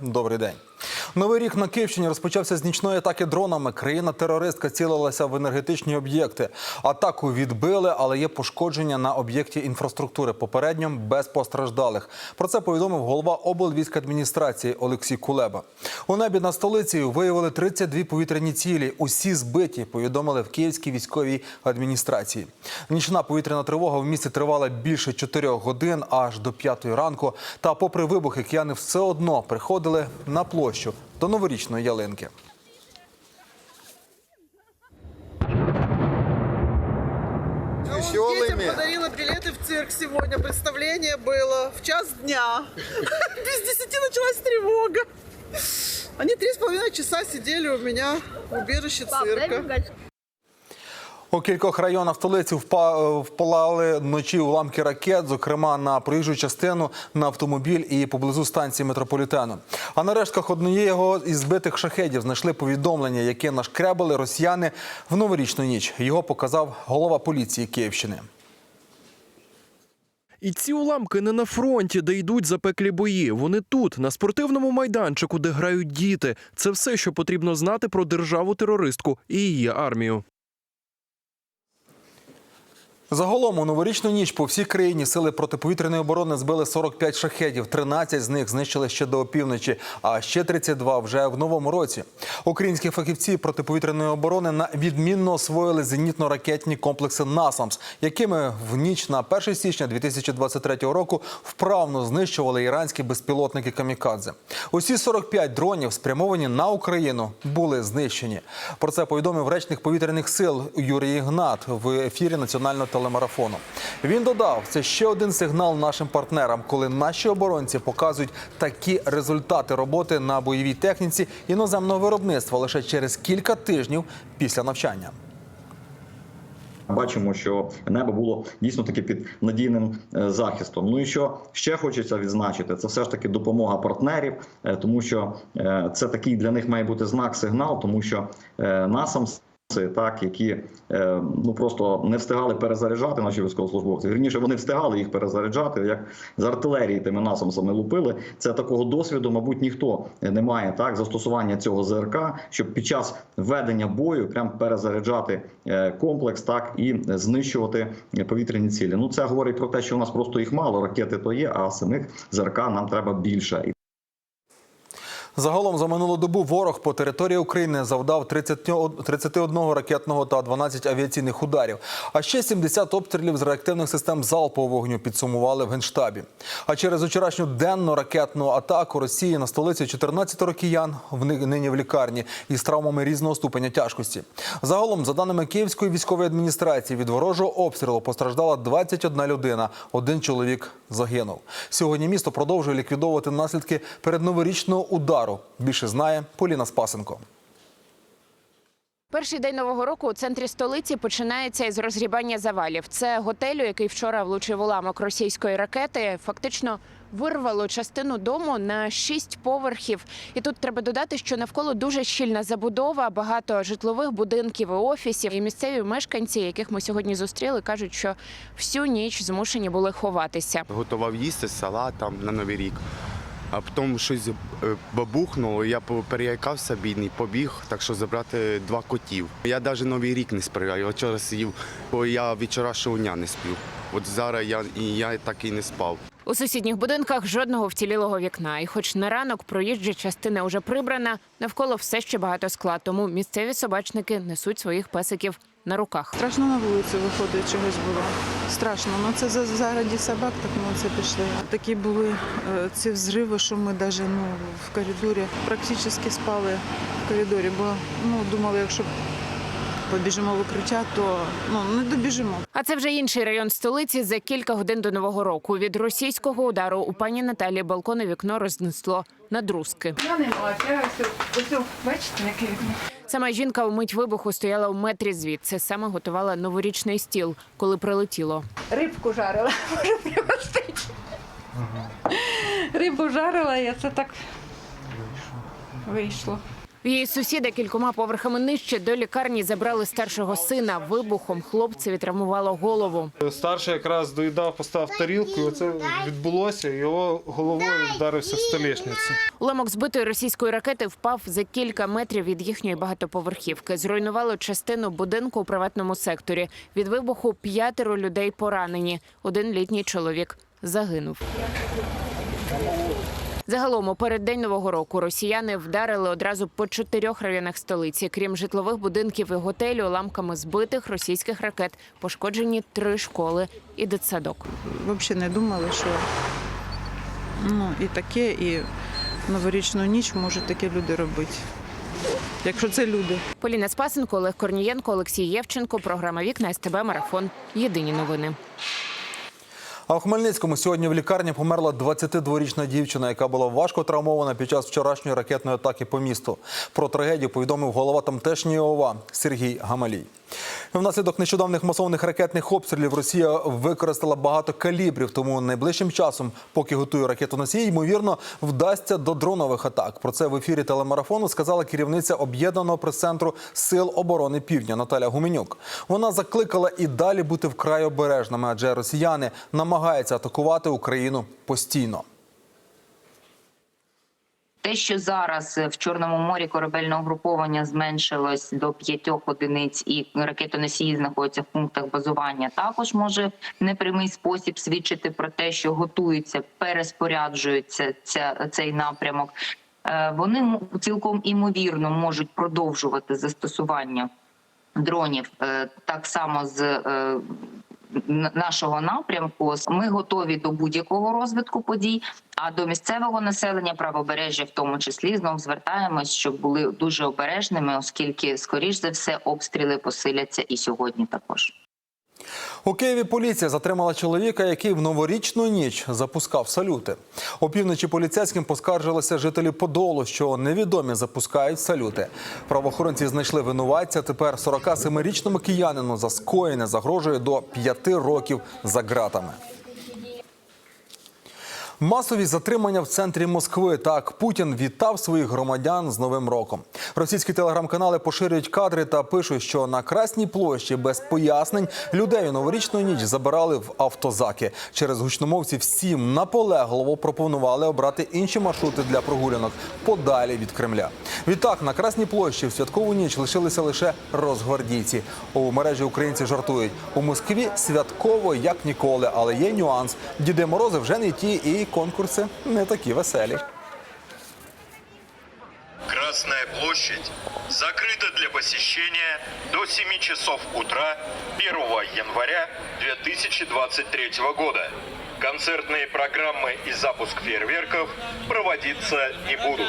Добрий день. Новий рік на Київщині розпочався з нічної атаки дронами. Країна-терористка цілилася в енергетичні об'єкти. Атаку відбили, але є пошкодження на об'єкті інфраструктури. Попередньо без постраждалих. Про це повідомив голова облвійськадміністрації Олексій Кулеба. У небі над столицею виявили 32 повітряні цілі. Усі збиті, повідомили в Київській військовій адміністрації. Нічна повітряна тривога в місті тривала більше 4 годин, аж до 5 ранку. Та попри вибухи, кияни все одно приходили на площу до новорічної ялинки. Детям Веселыми. подарила билеты в цирк сегодня. Представление было в час дня. Без десяти началась тревога. Они три с половиной часа сидели у меня в убежище цирка. У кількох районах столиці впа- впалали вночі уламки ракет, зокрема на проїжджу частину, на автомобіль і поблизу станції метрополітену. А на рештках однієї із збитих шахедів знайшли повідомлення, яке нашкрябали росіяни в новорічну ніч. Його показав голова поліції Київщини. І ці уламки не на фронті, де йдуть запеклі бої. Вони тут, на спортивному майданчику, де грають діти. Це все, що потрібно знати про державу терористку і її армію. Загалом у новорічну ніч по всій країні сили протиповітряної оборони збили 45 шахедів. 13 з них знищили ще до опівночі, а ще 32 вже в новому році. Українські фахівці протиповітряної оборони на відмінно освоїли зенітно-ракетні комплекси НАСАМС, якими в ніч на 1 січня 2023 року вправно знищували іранські безпілотники камікадзе. Усі 45 дронів, спрямовані на Україну, були знищені. Про це повідомив речник повітряних сил Юрій Ігнат в ефірі національного телемарафону. Він додав, це ще один сигнал нашим партнерам, коли наші оборонці показують такі результати роботи на бойовій техніці іноземного виробництва лише через кілька тижнів після навчання. Бачимо, що небо було дійсно таки під надійним е, захистом. Ну і що ще хочеться відзначити, це все ж таки допомога партнерів, е, тому що е, це такий для них має бути знак, сигнал, тому що насам. Так, які е, ну просто не встигали перезаряджати наші військовослужбовці. Вірніше вони встигали їх перезаряджати, як з артилерії тими насамсами лупили. Це такого досвіду, мабуть, ніхто не має так застосування цього ЗРК, щоб під час ведення бою прям перезаряджати е, комплекс, так і знищувати повітряні цілі. Ну це говорить про те, що у нас просто їх мало. Ракети то є, а самих ЗРК нам треба більше. Загалом за минулу добу ворог по території України завдав 30 31 ракетного та 12 авіаційних ударів. А ще 70 обстрілів з реактивних систем залпового вогню підсумували в генштабі. А через вчорашню денну ракетну атаку Росії на столицю 14 рокіян в нині в лікарні із травмами різного ступеня тяжкості. Загалом, за даними Київської військової адміністрації, від ворожого обстрілу постраждала 21 людина. Один чоловік загинув. Сьогодні місто продовжує ліквідовувати наслідки передноворічного удару. Більше знає Поліна Спасенко. Перший день нового року у центрі столиці починається із розгрібання завалів. Це готелю, який вчора влучив уламок російської ракети. Фактично вирвало частину дому на шість поверхів. І тут треба додати, що навколо дуже щільна забудова, багато житлових будинків і офісів. І місцеві мешканці, яких ми сьогодні зустріли, кажуть, що всю ніч змушені були ховатися. готував їсти салат там на Новий рік. А потім щось е, бабухнуло, я перелякався бідний, побіг, так що забрати два котів. Я навіть Новий рік не сприяю. Я вчора сидів, бо я від вчорашнього дня не сплю. От зараз я, і я так і не спав. У сусідніх будинках жодного вцілілого вікна. І хоч на ранок проїжджа частина вже прибрана, навколо все ще багато скла. Тому місцеві собачники несуть своїх песиків на руках. Страшно на вулицю виходить чогось було. Страшно. Ну це за зараді собак, так ми це пішли. Такі були е, ці взриви, що ми навіть ну, в коридорі практично спали в коридорі, бо ну, думали, якщо побіжимо в укриття, то ну, не добіжимо. А це вже інший район столиці за кілька годин до нового року. Від російського удару у пані Наталі балконе вікно рознесло на друзки. Я не мала, я ось, ось, бачите, яке вікно. Сама жінка у мить вибуху стояла в метрі звідси. Саме готувала новорічний стіл, коли прилетіло. Рибку жарила, може пригостити. Рибу жарила, і це так вийшло. Її сусіда кількома поверхами нижче до лікарні забрали старшого сина. Вибухом хлопцеві травмувало голову. Старший якраз доїдав, поставив тарілку, і оце відбулося, його головою вдарився в столішницю. Уламок збитої російської ракети впав за кілька метрів від їхньої багатоповерхівки. Зруйнувало частину будинку у приватному секторі. Від вибуху п'ятеро людей поранені. Один літній чоловік загинув. Загалом у переддень нового року росіяни вдарили одразу по чотирьох районах столиці. Крім житлових будинків і готелю, уламками збитих російських ракет пошкоджені три школи і дитсадок. Взагалі не думали, що ну, і таке, і новорічну ніч можуть такі люди робити. Якщо це люди. Поліна Спасенко, Олег Корнієнко, Олексій Євченко. Програма Вікна СТБ Марафон. Єдині новини. А в Хмельницькому сьогодні в лікарні померла 22-річна дівчина, яка була важко травмована під час вчорашньої ракетної атаки по місту. Про трагедію повідомив голова тамтешньої ОВА Сергій Гамалій. Внаслідок нещодавних масовних ракетних обстрілів Росія використала багато калібрів, тому найближчим часом, поки готує ракетоносій, ймовірно, вдасться до дронових атак. Про це в ефірі телемарафону сказала керівниця об'єднаного прес-центру Сил оборони Півдня Наталя Гуменюк. Вона закликала і далі бути вкрай обережними, адже росіяни намагаються атакувати Україну постійно. Те, що зараз в Чорному морі корабельне угруповання зменшилось до п'ятьох одиниць, і ракетоносії знаходяться в пунктах базування, також може в непрямий спосіб свідчити про те, що готується, переспоряджується ця, цей напрямок. Е, Вони цілком імовірно можуть продовжувати застосування дронів е, так само з е, нашого напрямку. Ми готові до будь-якого розвитку подій. А до місцевого населення правобережжя, в тому числі, знов звертаємось, щоб були дуже обережними, оскільки, скоріш за все, обстріли посиляться і сьогодні також. У Києві поліція затримала чоловіка, який в новорічну ніч запускав салюти. Опівночі поліцейським поскаржилися жителі Подолу, що невідомі запускають салюти. Правоохоронці знайшли винуватця. Тепер 47-річному киянину за скоєне загрожує до 5 років за ґратами. Масові затримання в центрі Москви. Так Путін вітав своїх громадян з Новим роком. Російські телеграм-канали поширюють кадри та пишуть, що на Красній площі без пояснень людей у новорічну ніч забирали в автозаки. Через гучномовці всім наполегливо пропонували обрати інші маршрути для прогулянок подалі від Кремля. Відтак на Красній площі в святкову ніч лишилися лише розгвардійці. У мережі українці жартують у Москві святково як ніколи, але є нюанс. Діди Морози вже не ті, і конкурси не такі веселі. Красная площадь закрыта для посещения до 7 часов утра 1 января 2023 года. Концертные программы и запуск фейерверков проводиться не будут.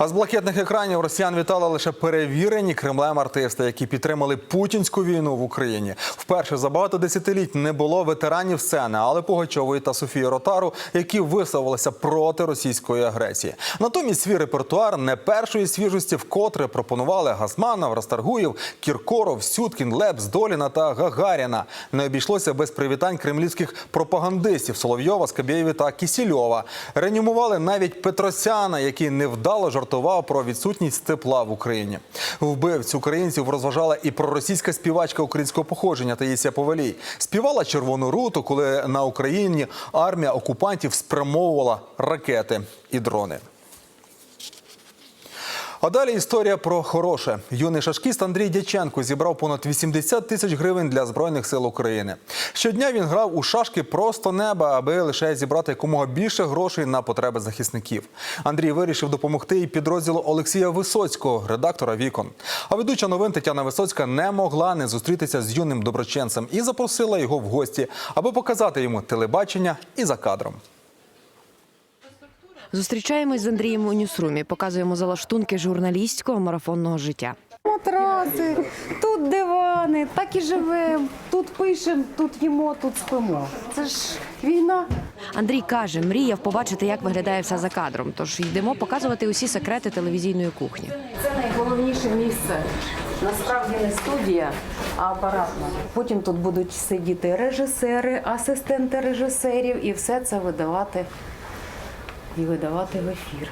А з блакитних екранів росіян вітали лише перевірені Кремлем артисти, які підтримали путінську війну в Україні. Вперше за багато десятиліть не було ветеранів сцени, але Пугачової та Софії Ротару, які висловилися проти російської агресії. Натомість свій репертуар не першої свіжості вкотре пропонували Газманов, Расторгуєв, Кіркоров, Сюткін, Лепс, Доліна та Гагаріна. Не обійшлося без привітань кремлівських пропагандистів Соловйова, Скабєєві та Кісільова. Реанімували навіть Петросяна, який невдало жартував про відсутність тепла в Україні. Вбивць українців розважала і проросійська співачка українського походження Таїсія Повалій. Співала червону руту, коли на Україні армія окупантів спрямовувала ракети і дрони. А далі історія про хороше. Юний шашкіст Андрій Дяченко зібрав понад 80 тисяч гривень для збройних сил України. Щодня він грав у шашки просто неба, аби лише зібрати якомога більше грошей на потреби захисників. Андрій вирішив допомогти і підрозділу Олексія Висоцького, редактора вікон. А ведуча новин Тетяна Висоцька не могла не зустрітися з юним доброченцем і запросила його в гості, аби показати йому телебачення і за кадром. Зустрічаємось з Андрієм у Ньюсрумі, показуємо залаштунки журналістського марафонного життя. Матраси, тут дивани, так і живемо. Тут пишемо, тут їмо, тут спимо. Це ж війна. Андрій каже, мріяв побачити, як виглядає все за кадром. Тож йдемо показувати усі секрети телевізійної кухні. Це найголовніше місце. Насправді не студія, а апаратна. Потім тут будуть сидіти режисери, асистенти режисерів і все це видавати і видавати в ефір.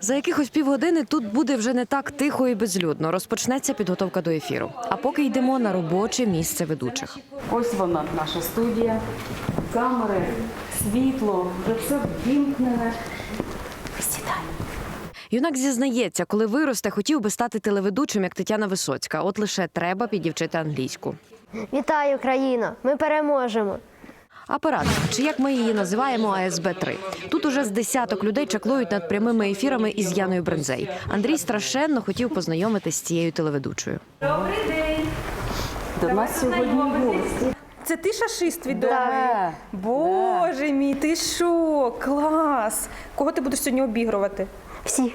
За якихось півгодини тут буде вже не так тихо і безлюдно. Розпочнеться підготовка до ефіру. А поки йдемо на робоче місце ведучих. Ось вона, наша студія, камери, світло, вже все ввімкнене. Сідай. Юнак зізнається, коли виросте, хотів би стати телеведучим, як Тетяна Висоцька. От лише треба підівчити англійську. Вітаю, країно! Ми переможемо! Апарат, чи як ми її називаємо, АСБ 3 Тут уже з десяток людей чаклують над прямими ефірами із Яною Брензей. Андрій страшенно хотів познайомитись з цією телеведучою. Добрий день. До нас сьогодні гості. Це ти шашист відомий? Да. Боже мій, ти що? Клас! Кого ти будеш сьогодні обігрувати? Всі.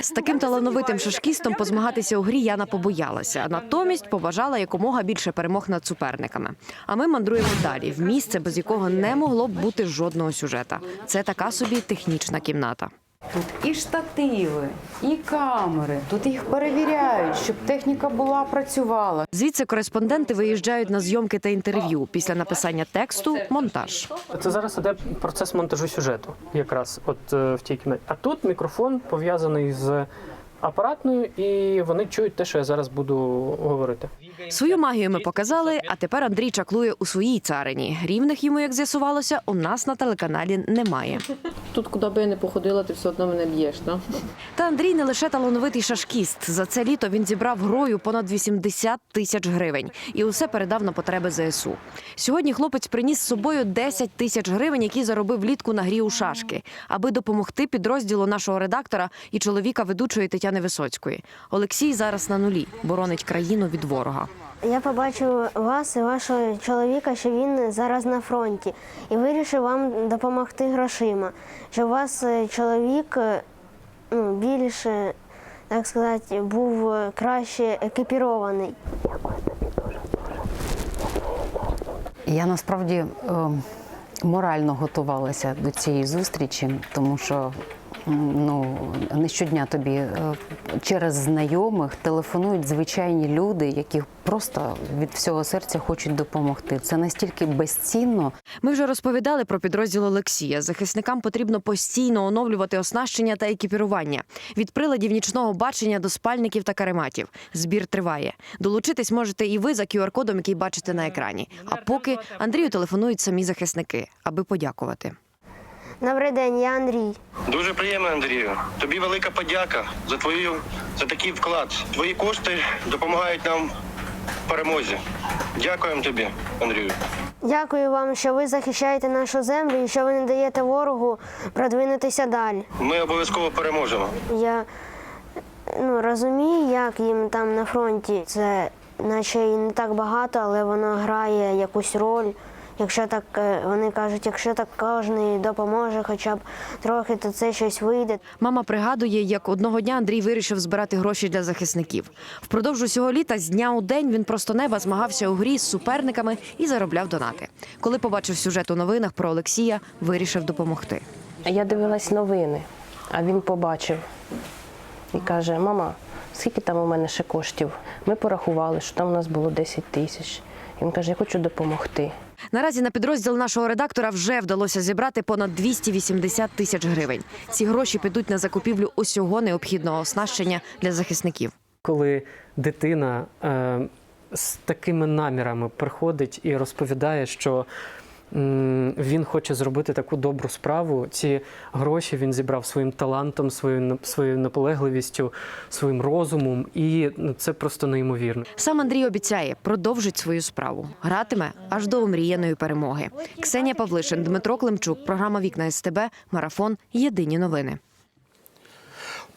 З таким талановитим шашкістом позмагатися у грі Яна побоялася, натомість побажала якомога більше перемог над суперниками. А ми мандруємо далі в місце, без якого не могло б бути жодного сюжета. Це така собі технічна кімната. Тут і штативи, і камери. Тут їх перевіряють, щоб техніка була працювала. Звідси кореспонденти виїжджають на зйомки та інтерв'ю. Після написання тексту монтаж. Це зараз іде процес монтажу сюжету, якраз от е, в тій кімнаті. А тут мікрофон пов'язаний з апаратною, і вони чують те, що я зараз буду говорити. Свою магію ми показали, а тепер Андрій чаклує у своїй царині. Рівних йому, як з'ясувалося, у нас на телеканалі немає. Тут, куди би я не походила, ти все одно мене б'єш, да? Та Андрій не лише талановитий шашкіст. За це літо він зібрав грою понад 80 тисяч гривень і усе передав на потреби ЗСУ. Сьогодні хлопець приніс з собою 10 тисяч гривень, які заробив влітку на грі у шашки, аби допомогти підрозділу нашого редактора і чоловіка ведучої Тетяни Висоцької. Олексій зараз на нулі боронить країну від ворога. Я побачив вас і вашого чоловіка, що він зараз на фронті, і вирішив вам допомогти грошима. Що у вас е, чоловік е, ну, більше, так сказати, був е, краще екіпірований. Я насправді е, морально готувалася до цієї зустрічі, тому що ну, не щодня тобі е, через знайомих телефонують звичайні люди, які просто від всього серця хочуть допомогти. Це настільки безцінно. Ми вже розповідали про підрозділ Олексія. Захисникам потрібно постійно оновлювати оснащення та екіпірування від приладів нічного бачення до спальників та карематів. Збір триває. Долучитись можете і ви за QR-кодом, який бачите на екрані. А поки Андрію телефонують самі захисники, аби подякувати. Добрий день, я Андрій. Дуже приємно, Андрію. Тобі велика подяка за твою за такий вклад. Твої кошти допомагають нам в перемозі. Дякуємо тобі, Андрію. Дякую вам, що ви захищаєте нашу землю і що ви не даєте ворогу продвинутися далі. Ми обов'язково переможемо. Я ну, розумію, як їм там на фронті. Це наче і не так багато, але воно грає якусь роль. Якщо так е, вони кажуть, якщо так кожен допоможе, хоча б трохи, то це щось вийде. Мама пригадує, як одного дня Андрій вирішив збирати гроші для захисників. Впродовж усього літа з дня у день він просто неба змагався у грі з суперниками і заробляв донати. Коли побачив сюжет у новинах про Олексія, вирішив допомогти. Я дивилась новини, а він побачив і каже: Мама, скільки там у мене ще коштів? Ми порахували, що там у нас було 10 тисяч. Він каже, я хочу допомогти. Наразі на підрозділ нашого редактора вже вдалося зібрати понад 280 тисяч гривень. Ці гроші підуть на закупівлю усього необхідного оснащення для захисників. Коли дитина е, з такими намірами приходить і розповідає, що він хоче зробити таку добру справу, ці гроші він зібрав своїм талантом, своєю своєю наполегливістю, своїм розумом, і ну, це просто неймовірно. Сам Андрій обіцяє, продовжить свою справу. Гратиме аж до омріяної перемоги. Ксенія Павлишин, Дмитро Климчук, програма Вікна СТБ, Марафон. Єдині новини.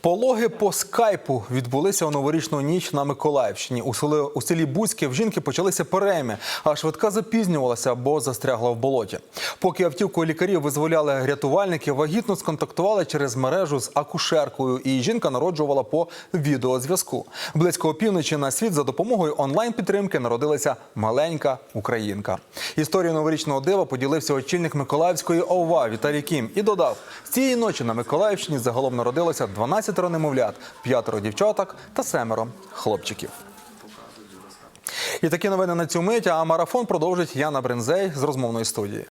Пологи по скайпу відбулися у новорічну ніч на Миколаївщині. У селі, у селі Бузьке в жінки почалися перейми, а швидка запізнювалася, бо застрягла в болоті. Поки автівку лікарів визволяли рятувальники, вагітно сконтактували через мережу з акушеркою, і жінка народжувала по відеозв'язку. Близько опівночі на світ за допомогою онлайн-підтримки народилася маленька українка. Історію новорічного дива поділився очільник Миколаївської ОВА Віталій Кім і додав: цієї ночі на Миколаївщині загалом народилося 12 немовлят, п'ятеро дівчаток та семеро хлопчиків. І такі новини на цю мить. А марафон продовжить Яна Брензей з розмовної студії.